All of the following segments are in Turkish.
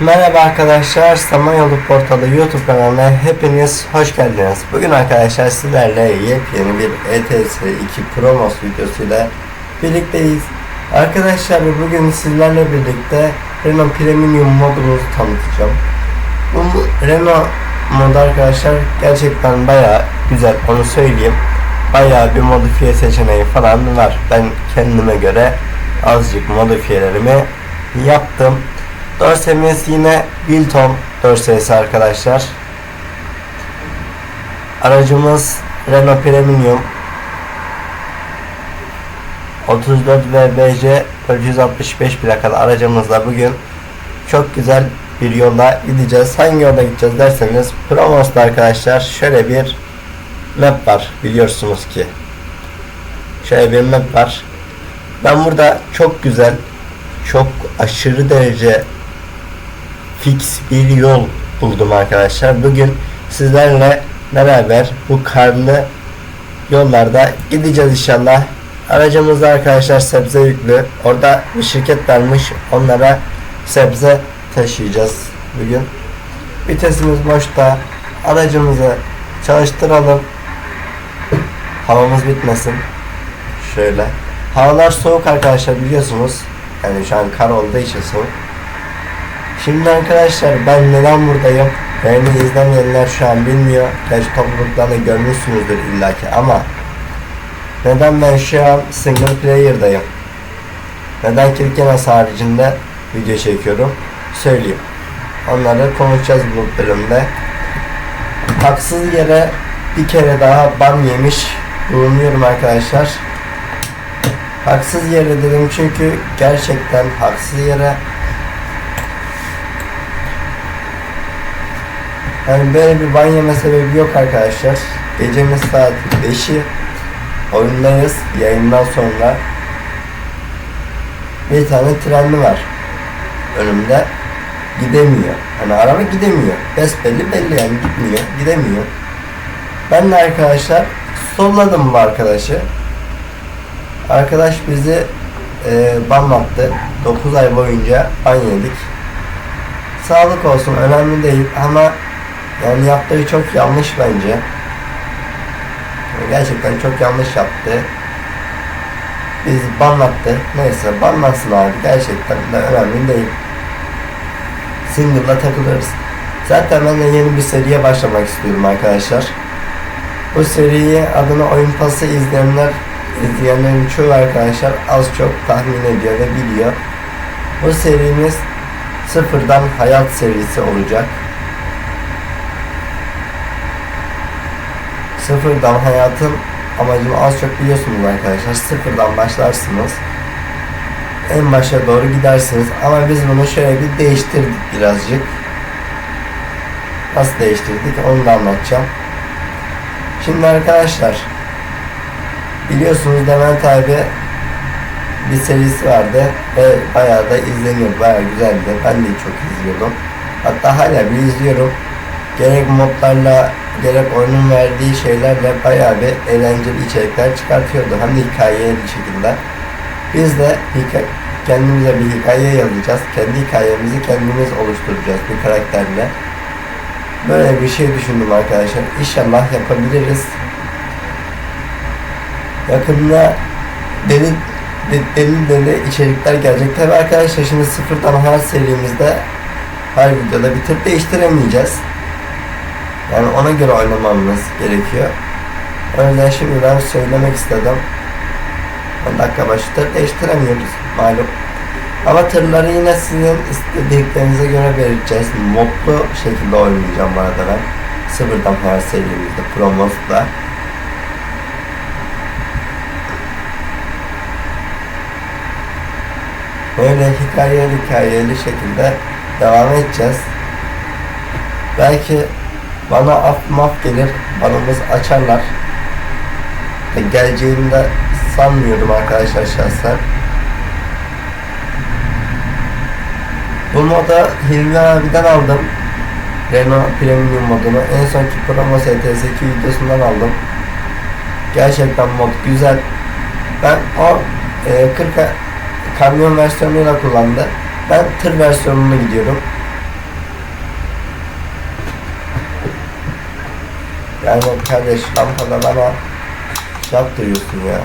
Merhaba arkadaşlar, Samanyolu Portalı YouTube kanalına hepiniz hoş geldiniz. Bugün arkadaşlar sizlerle yepyeni bir ETS 2 Promos videosuyla birlikteyiz. Arkadaşlar bugün sizlerle birlikte Renault Premium modumuzu tanıtacağım. Bu Renault modu arkadaşlar gerçekten baya güzel onu söyleyeyim. Baya bir modifiye seçeneği falan var. Ben kendime göre azıcık modifiyelerimi yaptım. Dorsemiz yine Wilton dorsesi arkadaşlar. Aracımız Renault Premium 34 VBC 465 plakalı aracımızla bugün çok güzel bir yolla gideceğiz. Hangi yolda gideceğiz derseniz Promos'ta arkadaşlar şöyle bir map var biliyorsunuz ki. Şöyle bir map var. Ben burada çok güzel, çok aşırı derece fix bir yol buldum arkadaşlar. Bugün sizlerle beraber bu karlı yollarda gideceğiz inşallah. Aracımızda arkadaşlar sebze yüklü. Orada bir şirket varmış. Onlara sebze taşıyacağız bugün. Vitesimiz boşta. Aracımızı çalıştıralım. Havamız bitmesin. Şöyle. Havalar soğuk arkadaşlar biliyorsunuz. Yani şu an kar olduğu için soğuk. Şimdi arkadaşlar ben neden buradayım? Beni izlemeyenler şu an bilmiyor. Gerçi topluluklarını görmüşsünüzdür illaki ama neden ben şu an single player'dayım? Neden Kirkenes haricinde video çekiyorum? Söyleyeyim. Onları konuşacağız bu bölümde. Haksız yere bir kere daha ban yemiş bulunuyorum arkadaşlar. Haksız yere dedim çünkü gerçekten haksız yere Yani böyle bir ban yeme sebebi yok arkadaşlar. Gecemiz saat 5'i oyundayız yayından sonra. Bir tane trenli var önümde. Gidemiyor. Hani araba gidemiyor. Besbelli belli yani gitmiyor. Gidemiyor. Ben de arkadaşlar solladım bu arkadaşı. Arkadaş bizi e, ban attı. 9 ay boyunca ban yedik. Sağlık olsun önemli değil ama yani yaptığı çok yanlış bence. Gerçekten çok yanlış yaptı. Biz banlattı. Neyse banlansın abi. Gerçekten de önemli değil. Single'la takılırız. Zaten ben de yeni bir seriye başlamak istiyorum arkadaşlar. Bu seriyi adını Oyun Pası izleyenler izleyenlerin çoğu arkadaşlar az çok tahmin ediyor ve biliyor. Bu serimiz sıfırdan hayat serisi olacak. Sıfırdan hayatın amacını az çok biliyorsunuz arkadaşlar. Sıfırdan başlarsınız. En başa doğru gidersiniz. Ama biz bunu şöyle bir değiştirdik birazcık. Nasıl değiştirdik onu da anlatacağım. Şimdi arkadaşlar biliyorsunuz Levent abi bir serisi vardı ve bayağı da izleniyor. Bayağı güzeldi. Ben de çok izliyordum. Hatta hala bir izliyorum. Gerek modlarla gerek oyunun verdiği şeylerle bayağı bir eğlenceli içerikler çıkartıyordu. Hem de hikayeli bir şekilde. Biz de kendimize bir hikaye yazacağız. Kendi hikayemizi kendimiz oluşturacağız bir karakterle. Böyle bir şey düşündüm arkadaşlar. İnşallah yapabiliriz. Yakında deli de- deli deli içerikler gelecek. Tabi arkadaşlar şimdi sıfırdan her serimizde her videoda bitirip değiştiremeyeceğiz. Yani ona göre oynamamız gerekiyor. O yüzden şimdiden söylemek istedim. 10 dakika başı değiştiremiyoruz malum. Ama tırları yine sizin istediklerinize göre vereceğiz. Modlu şekilde oynayacağım bu arada ben. Sıfırdan her serimizde promosla. Böyle hikayeli hikayeli şekilde devam edeceğiz. Belki bana af maf gelir, banımız açarlar. E, Geleceğini de sanmıyorum arkadaşlar şahsen. Bu moda Hilmi abiden aldım. Renault Premium modunu. En sonki Promo STS2 videosundan aldım. Gerçekten mod güzel. Ben o e, 40 kamyon versiyonuyla kullandı. Ben tır versiyonunu gidiyorum. Yani kardeş rampada bana şey yaptırıyorsun ya.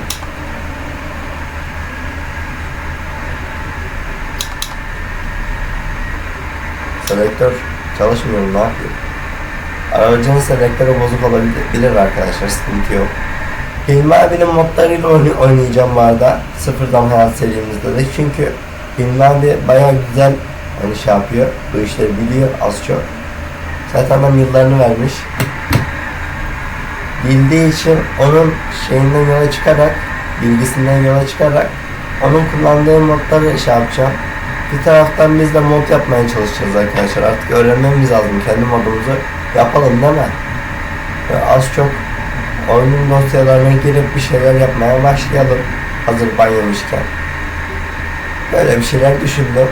Selektör çalışmıyor ne yapıyor? Aracın selektörü bozuk olabilir arkadaşlar sıkıntı yok. Hilmi abinin modlarıyla oyn- oynayacağım bu arada. Sıfırdan hayat serimizde de. Çünkü Hilmi abi bayağı güzel hani şey yapıyor. Bu işleri biliyor az çok. Zaten adam yıllarını vermiş. Bildiği için onun şeyinden yola çıkarak, bilgisinden yola çıkarak onun kullandığı modları şey yapacağım. Bir taraftan biz de mod yapmaya çalışacağız arkadaşlar. Artık öğrenmemiz lazım. Kendi modumuzu yapalım değil mi? Ve az çok oyunun dosyalarına girip bir şeyler yapmaya başlayalım. Hazır ban yemişken. Böyle bir şeyler düşündüm.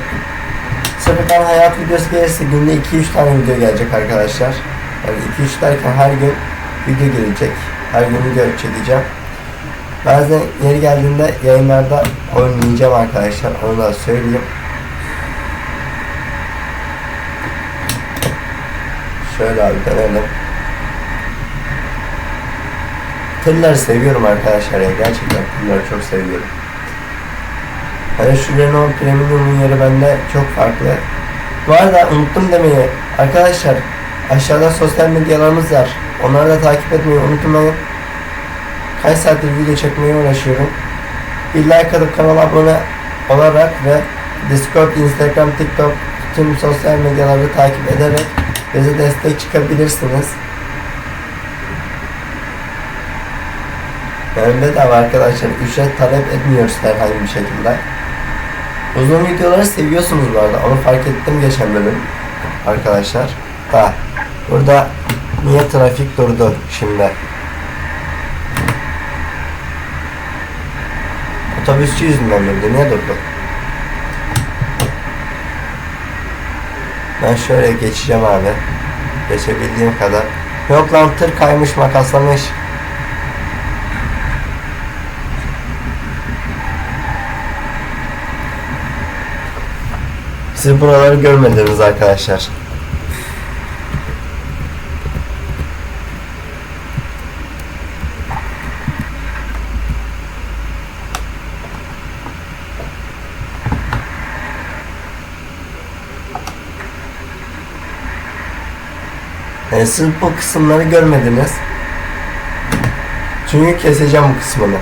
Sıfırdan hayat videosu gelirse günde 2-3 tane video gelecek arkadaşlar. Yani 2-3 derken her gün video gelecek. Her gün video çekeceğim. Bazen yeri geldiğinde yayınlarda oynayacağım arkadaşlar. Onu da söyleyeyim. Şöyle abi dönelim. Tırları seviyorum arkadaşlar ya. Gerçekten tırları çok seviyorum. Hani şu Renault Premium'un yeri bende çok farklı. Bu arada unuttum demeyi. Arkadaşlar aşağıda sosyal medyalarımız var. Onları da takip etmeyi unutmayın. Kaç saattir video çekmeye uğraşıyorum. Bir like atıp kanala abone olarak ve Discord, Instagram, TikTok tüm sosyal medyaları takip ederek bize destek çıkabilirsiniz. Yani bedava arkadaşlar ücret talep etmiyoruz herhangi bir şekilde. Uzun videoları seviyorsunuz bu arada. Onu fark ettim geçen bölüm. Arkadaşlar. Da. Burada niye trafik durdu şimdi? Otobüsçü yüzünden durdu. Niye durdu? Ben şöyle geçeceğim abi. Geçebildiğim kadar. Yok lan tır kaymış makaslamış. Siz buraları görmediniz arkadaşlar. Yani siz bu kısımları görmediniz. Çünkü keseceğim bu kısmını.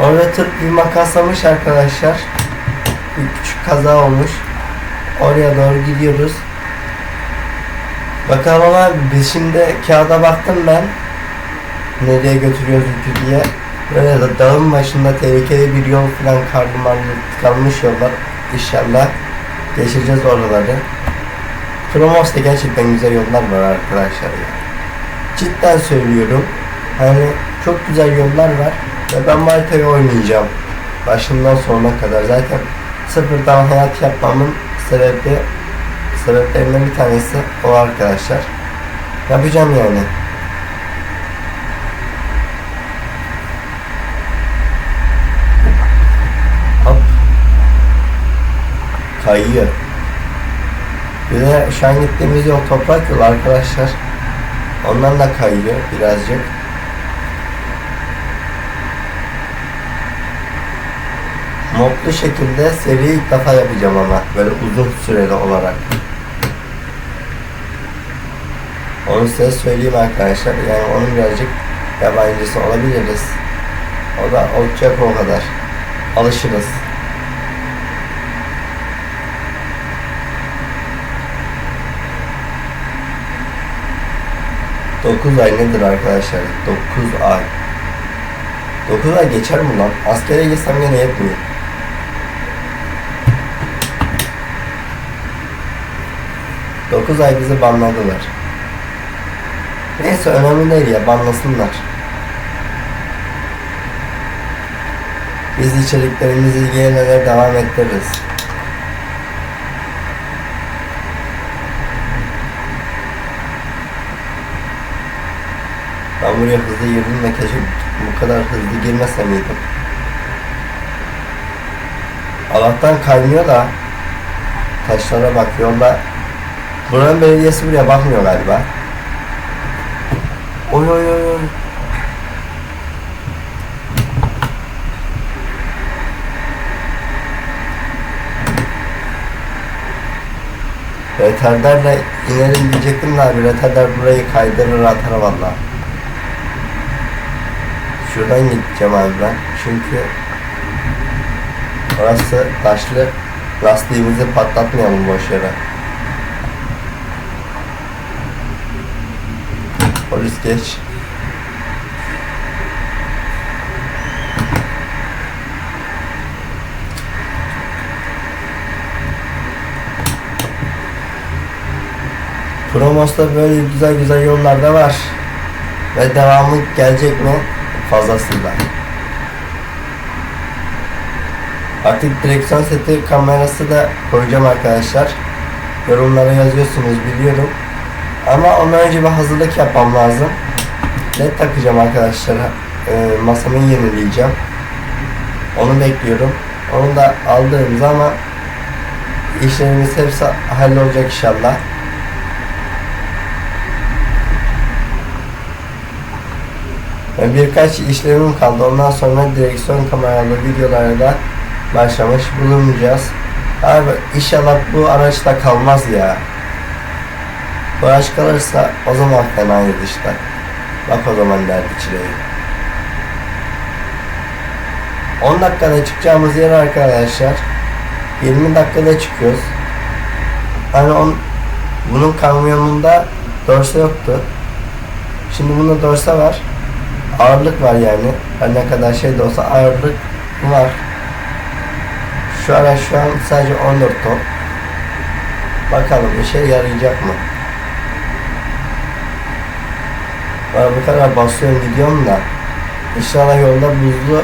Orada tır bir makaslamış arkadaşlar bir küçük kaza olmuş. Oraya doğru gidiyoruz. Bakalım ama biz şimdi kağıda baktım ben. Nereye götürüyoruz yükü diye. Böyle de dağın başında tehlikeli bir yol falan karlı tıkanmış yollar. İnşallah geçeceğiz oraları. Promos'ta gerçekten güzel yollar var arkadaşlar ya. Cidden söylüyorum. Hani çok güzel yollar var ve ben bu haritayı oynayacağım. Başından sonuna kadar zaten sıfırdan hayat yapmamın sebebi sebeplerinden bir tanesi o arkadaşlar. Yapacağım yani. Hop. Kayıyor. De şu an gittiğimiz yol toprak yol arkadaşlar. Ondan da kayıyor birazcık. modlu şekilde seri ilk defa yapacağım ama böyle uzun süreli olarak. Onu size söyleyeyim arkadaşlar. Yani onun birazcık yabancısı olabiliriz. O da olacak o kadar. Alışırız. Dokuz ay nedir arkadaşlar? Dokuz ay. Dokuz ay geçer mi lan? Askere gitsem yine yetmiyor. Dokuz ay bizi banladılar. Neyse önemli değil ya banlasınlar. Biz içeriklerimizi yine de devam ettiririz. Buraya hızlı girdim de keşke bu kadar hızlı girmese miydim? Allah'tan kaynıyor da taşlara bak yolda Buranın belediyesi buraya bakmıyor galiba. Oy oy oy oy. Retarderle inerim diyecektim de abi retarder burayı kaydırır atar valla. Şuradan gideceğim abi ben. Çünkü orası taşlı. Lastiğimizi patlatmayalım boş yere. Polis geç. Promos'ta böyle güzel güzel yollar da var. Ve devamı gelecek mi? Fazlasıyla. Artık direksiyon seti kamerası da koyacağım arkadaşlar. Yorumlara yazıyorsunuz biliyorum. Ama ondan önce bir hazırlık yapmam lazım. LED takacağım arkadaşlar. Ee, masamı yenileyeceğim. Onu bekliyorum. Onu da aldığım zaman işlerimiz hepsi hallolacak inşallah. Birkaç işlemim kaldı. Ondan sonra direksiyon kameralı videolara başlamış bulunacağız. Abi inşallah bu araçta kalmaz ya. Bu araç kalırsa o zaman fenaydı işte. Bak o zaman derdi çileyi. 10 dakikada çıkacağımız yer arkadaşlar 20 dakikada çıkıyoruz. Hani on, bunun kamyonunda dorsa yoktu. Şimdi bunda dorsa var. Ağırlık var yani. Her ne kadar şey de olsa ağırlık var. Şu araç şu an sadece 14 ton. Bakalım işe yarayacak mı? Ben bu kadar basıyorum gidiyorum da İnşallah yolda buzlu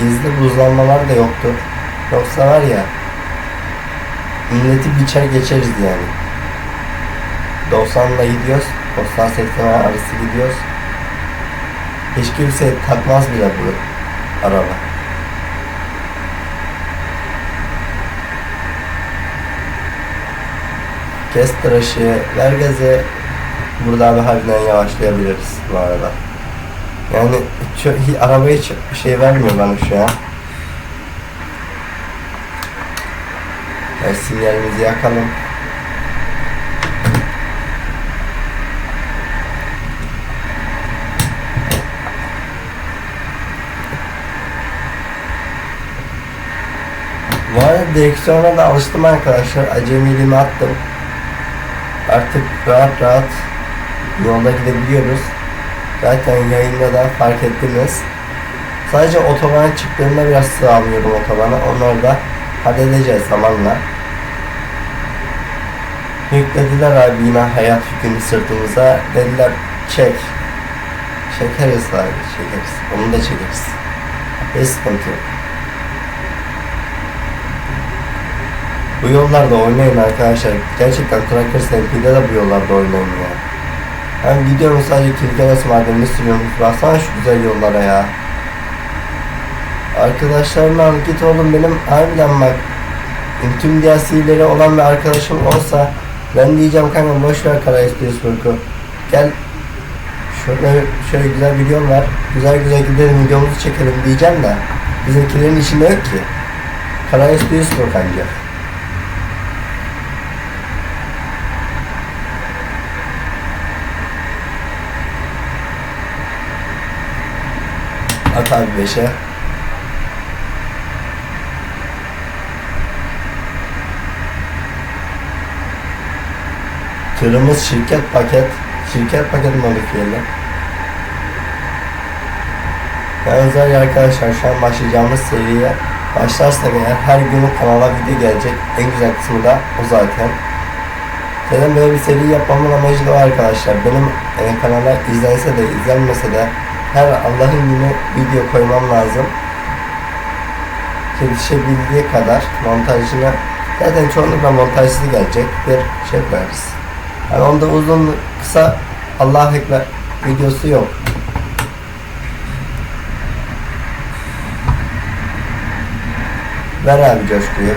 gizli buzlanmalar da yoktur. Yoksa var ya milleti biçer geçeriz yani. 90'la gidiyoruz. 90-80 arası gidiyoruz. Hiç kimse takmaz bile bu araba. Kes tıraşı, ver. Burada abi harbiden yavaşlayabiliriz bu arada. Yani çok, hi- araba hiç şey vermiyor bana şu an. Yani sinyalimizi yakalım. Bu arada direksiyona da alıştım arkadaşlar. Acemiliğimi attım. Artık rahat rahat yolda gidebiliyoruz. Zaten yayında da fark ettiniz. Sadece otobana çıktığımda biraz sığamıyorum otobana. Onları da halledeceğiz zamanla. Yüklediler abi yine hayat yükünü sırtımıza. Dediler çek. Çekeriz abi çekeriz. Onu da çekeriz. Hiç sıkıntı yok. Bu yollarda oynayın arkadaşlar. Gerçekten Tracker SMP'de de bu yollarda oynayın ya. Ben gidiyorum sadece Kilkenes madenini sürüyorum. Baksana şu güzel yollara ya. Arkadaşlarımla git oğlum benim harbiden bak tüm DLC'leri olan bir arkadaşım olsa ben diyeceğim kanka boş ver Kara Burku. Gel şöyle şöyle güzel bir yol var. Güzel güzel gidelim videomuzu çekelim diyeceğim de bizimkilerin işinde yok ki. Kara Burku ancak. At abi 5'e. Tırımız şirket paket. Şirket paket modifiyeli. Yalnız arkadaşlar şu an başlayacağımız seriye başlarsak eğer her gün kanala video gelecek. En güzel kısmı da o zaten. Zaten böyle bir seri yapmamın amacı da o arkadaşlar. Benim e, kanala izlense de izlenmese de her Allah'ın günü video koymam lazım. Yetişebildiği kadar montajını zaten çoğunlukla montajsız gelecek bir şey koyarız. Yani onda uzun kısa Allah ekber videosu yok. Ver abi coşkuyu.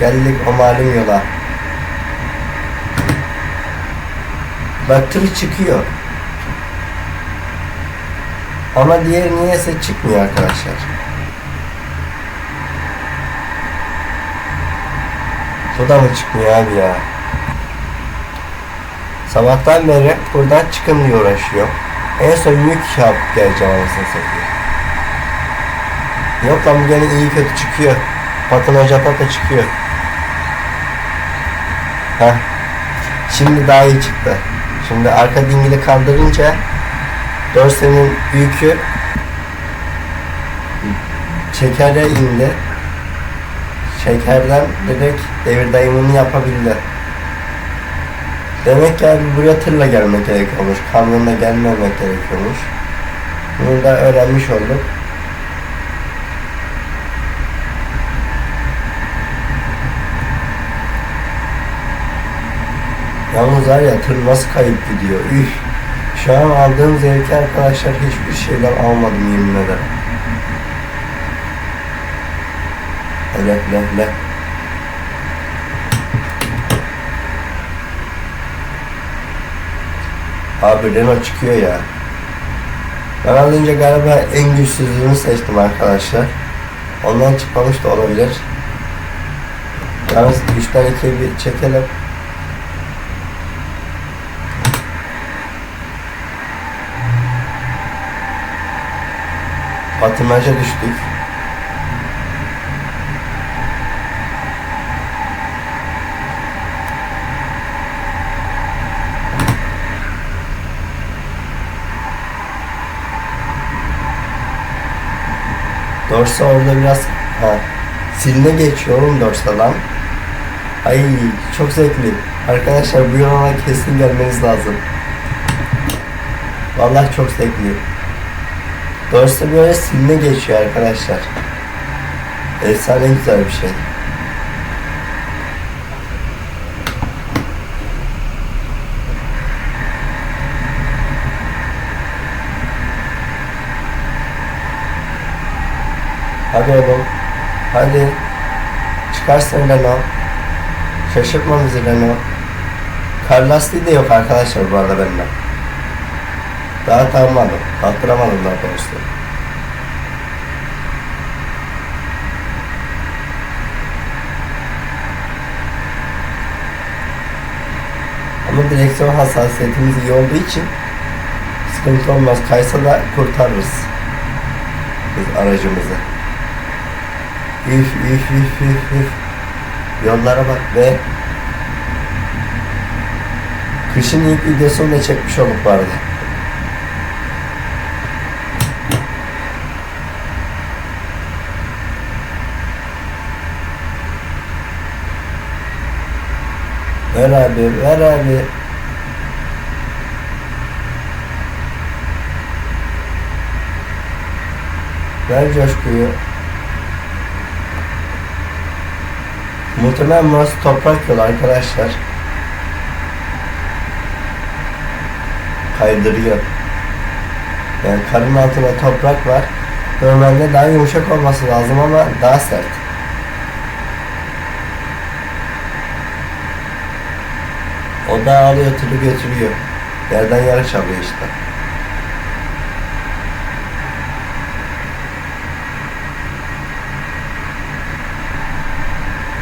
Geldik o malum yola. Bak çıkıyor. Ama diğer niyeyse çıkmıyor arkadaşlar. Bu da mı çıkmıyor abi ya? Sabahtan beri buradan çıkın diye uğraşıyor. En son yük yapıp geleceğim anasını satayım. Yok lan bu gene iyi kötü çıkıyor. Patinaj ata da çıkıyor. Heh. Şimdi daha iyi çıktı. Şimdi arka dingili kaldırınca dorsenin yükü şekere indi. Şekerden direkt devir dayımını yapabildi. Demek ki abi buraya tırla gelmek gerekiyormuş. Kamyonla gelmemek gerekiyormuş. Bunu da öğrenmiş olduk. Yalnız var ya tır nasıl kayıp gidiyor. Üf. Şu an aldığım zevki arkadaşlar hiçbir şeyden almadım yemin ederim. Le le le. Abi Renault çıkıyor ya. Ben az önce galiba en güçsüzlüğünü seçtim arkadaşlar. Ondan çıkmamış da olabilir. Yalnız 3'ten 2'ye bir çekelim. Patinaja düştük. Dorsa orada biraz ha, siline geçiyor Dorsa'dan. Ay çok zevkli. Arkadaşlar bu yola kesin gelmeniz lazım. Vallahi çok zevkli. Dorsa böyle siline geçiyor arkadaşlar. Efsane güzel bir şey. Hadi oğlum. Hadi. Çıkarsın Renault. Şaşırtma bizi Renault. Kar lastiği de yok arkadaşlar bu arada bende. Daha tanımadım. Kalktıramadım daha doğrusu. Ama direksiyon hassasiyetimiz iyi olduğu için sıkıntı olmaz. Kaysa da kurtarırız. Biz aracımızı. Üf üf üf üf üf. Yollara bak be. Kışın ilk videosunu da çekmiş olduk bu arada. Ver abi, ver abi. Ver coşkuyu. Muhtemelen burası toprak yol arkadaşlar. Kaydırıyor. Yani karın altında toprak var. Normalde daha yumuşak olması lazım ama daha sert. O da alıyor tırı götürüyor. Yerden yere çalıyor işte.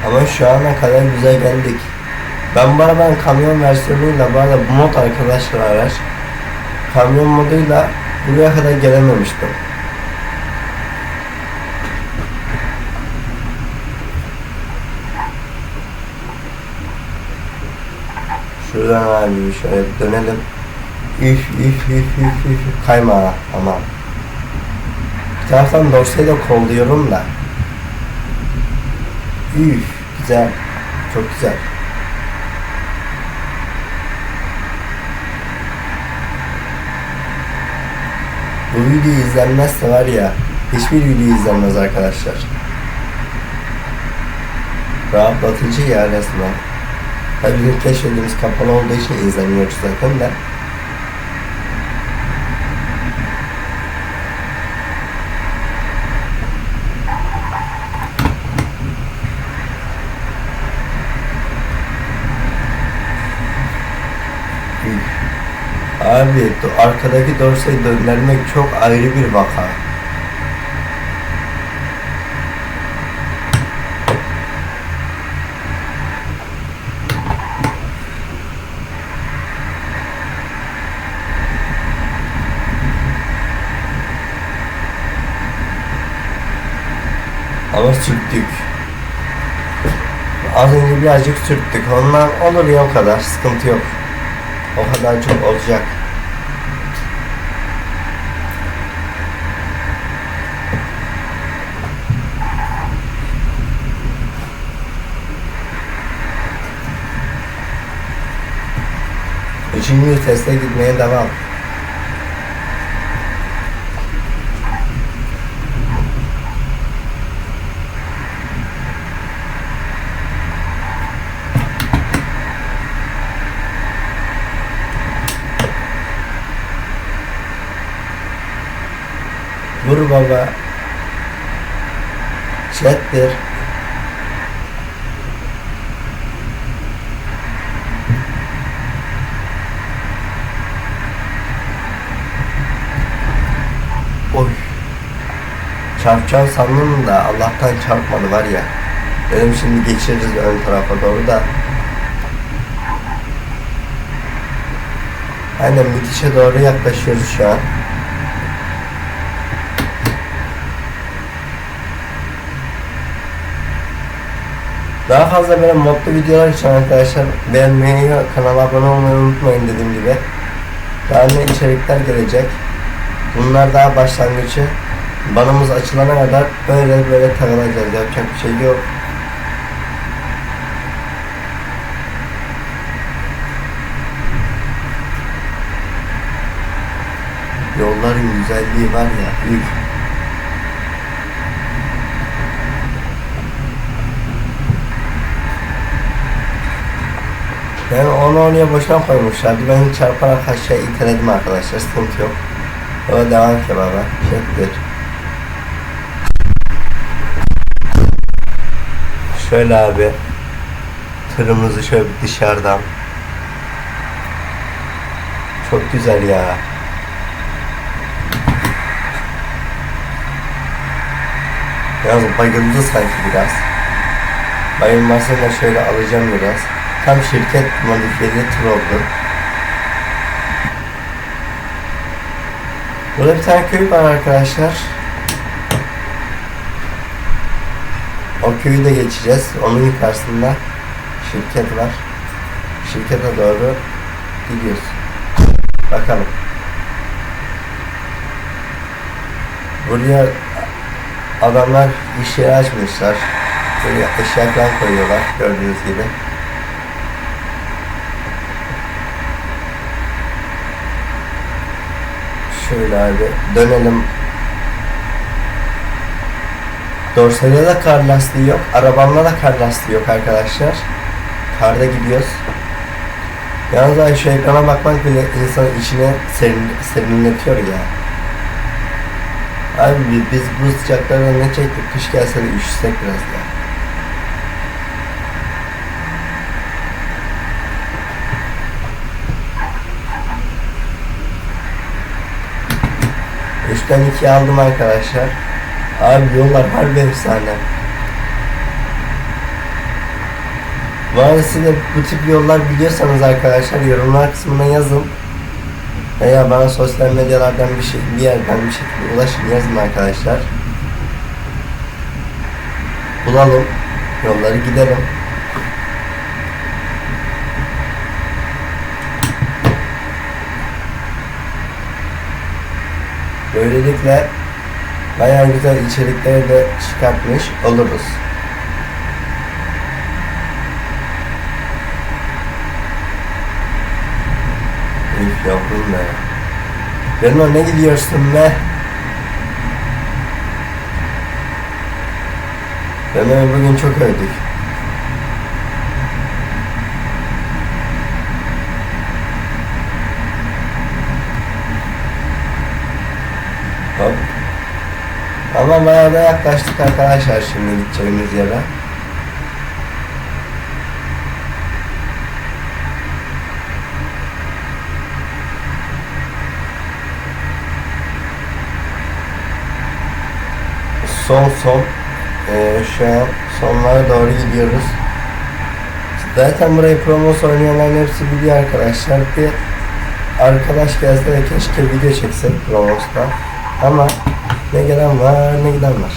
Ama şu ana kadar güzel geldik. Ben bu arabanın kamyon versiyonuyla bu arada bu mod arkadaşlar araç. Kamyon moduyla buraya kadar gelememiştim. Şuradan abi şöyle dönelim. Üf üf üf üf üf kayma ha, aman. Bir taraftan dorsayı da kolluyorum da. Üf güzel. Çok güzel. Bu video izlenmezse var ya hiçbir video izlenmez arkadaşlar. Rahatlatıcı ya resmen. Tabii bizim keşfedildiğimiz kapalı olduğu için izlemiyoruz zaten de. Abi arkadaki dorseyi döndürmek çok ayrı bir vaka. Ama sürttük. Az önce birazcık sürttük. Ondan olur ya o kadar. Sıkıntı yok. O kadar çok olacak. Üçüncü viteste gitmeye devam. Vur baba. Chattir. Oy. Çarpacağım sandım da Allah'tan çarpmadı var ya. Dedim şimdi geçiririz ön tarafa doğru da. Aynen bitişe doğru yaklaşıyoruz şu an. Daha fazla böyle modlu videolar için arkadaşlar beğenmeyi, kanala abone olmayı unutmayın dediğim gibi. Daha ne içerikler gelecek. Bunlar daha başlangıcı. Banımız açılana kadar böyle böyle takılacağız. Yapacak bir şey yok. Yolların güzelliği var ya büyük. Yani onu oraya boşuna koymuşlardı. Ben çarparak aşağı iteledim arkadaşlar. Sıkıntı yok. O devam kebaba. Şeklir. Şöyle abi. Tırımızı şöyle dışarıdan. Çok güzel ya. Yalnız bayıldı sanki biraz. Bayılmasını da şöyle alacağım biraz. Tam şirket modifiyeli oldu. Burada bir tane köy var arkadaşlar. O köyü de geçeceğiz. Onun yukarısında şirket var. Şirkete doğru gidiyoruz. Bakalım. Buraya adamlar iş yeri açmışlar. Böyle eşya koyuyorlar gördüğünüz gibi. Şöyle abi dönelim. Dorsayda da kar lastiği yok. Arabamda da kar lastiği yok arkadaşlar. Karda gidiyoruz. Yalnız abi şu ekrana bakmak bile insanın içine serin, serinletiyor ya. Abi bi- biz bu sıcaklarda ne çektik? Kış gelse de üşüsek biraz ya. Üçten iki aldım arkadaşlar. Abi yollar harbi efsane. Bu arada siz de bu tip yollar biliyorsanız arkadaşlar yorumlar kısmına yazın. Veya bana sosyal medyalardan bir şey bir yerden bir şekilde ulaşın yazın arkadaşlar. Bulalım. Yolları gidelim. Böylelikle bayağı güzel içerikleri de çıkartmış oluruz. Üf yavrum be. Yanıma ne gidiyorsun be? Ömer'i bugün çok övdük. Ama bayağı da yaklaştık arkadaşlar şimdi gideceğimiz yere. Son son ee, şu an sonlara doğru gidiyoruz. Zaten burayı promos oynayanların hepsi biliyor arkadaşlar. Bir arkadaş gelse de keşke video çeksek promosta. Ama ne gelen var ne giden var.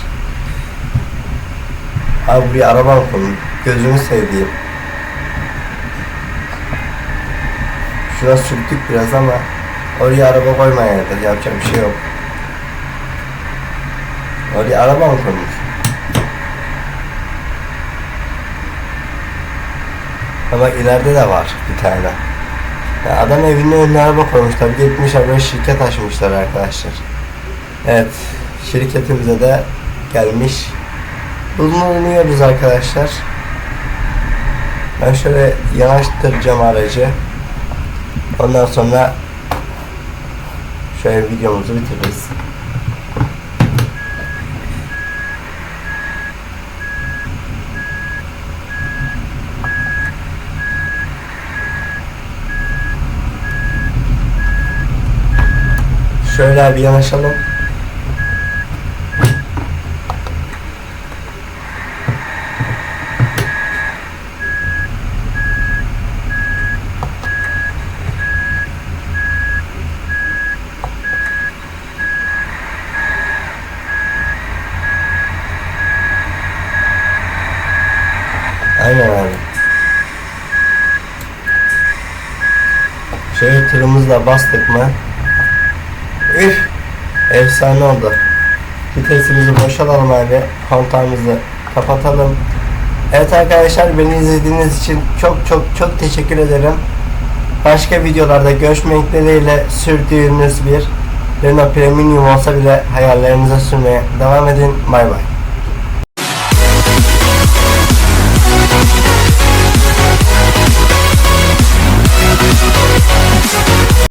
Abi buraya arabam koyun. Gözünü sevdiğim. Şuna sürttük biraz ama oraya araba koymaya yeter. Yapacak bir şey yok. Oraya araba mı koymuş? Bak ileride de var bir tane. Ya adam evinin önüne araba koymuşlar. Gitmişler böyle şirket açmışlar arkadaşlar. Evet. Şirketimize de gelmiş. Bulunuyoruz arkadaşlar. Ben şöyle yanaştıracağım aracı. Ondan sonra şöyle videomuzu bitiririz. Şöyle abi yanaşalım. Aynen abi. Tırımızla bastık mı? Üf! Efsane oldu. Vitesimizi boşalalım abi. Kontağımızı kapatalım. Evet arkadaşlar beni izlediğiniz için çok çok çok teşekkür ederim. Başka videolarda görüşmek dileğiyle sürdüğünüz bir Renault Premium olsa bile hayallerinize sürmeye devam edin. Bay bay.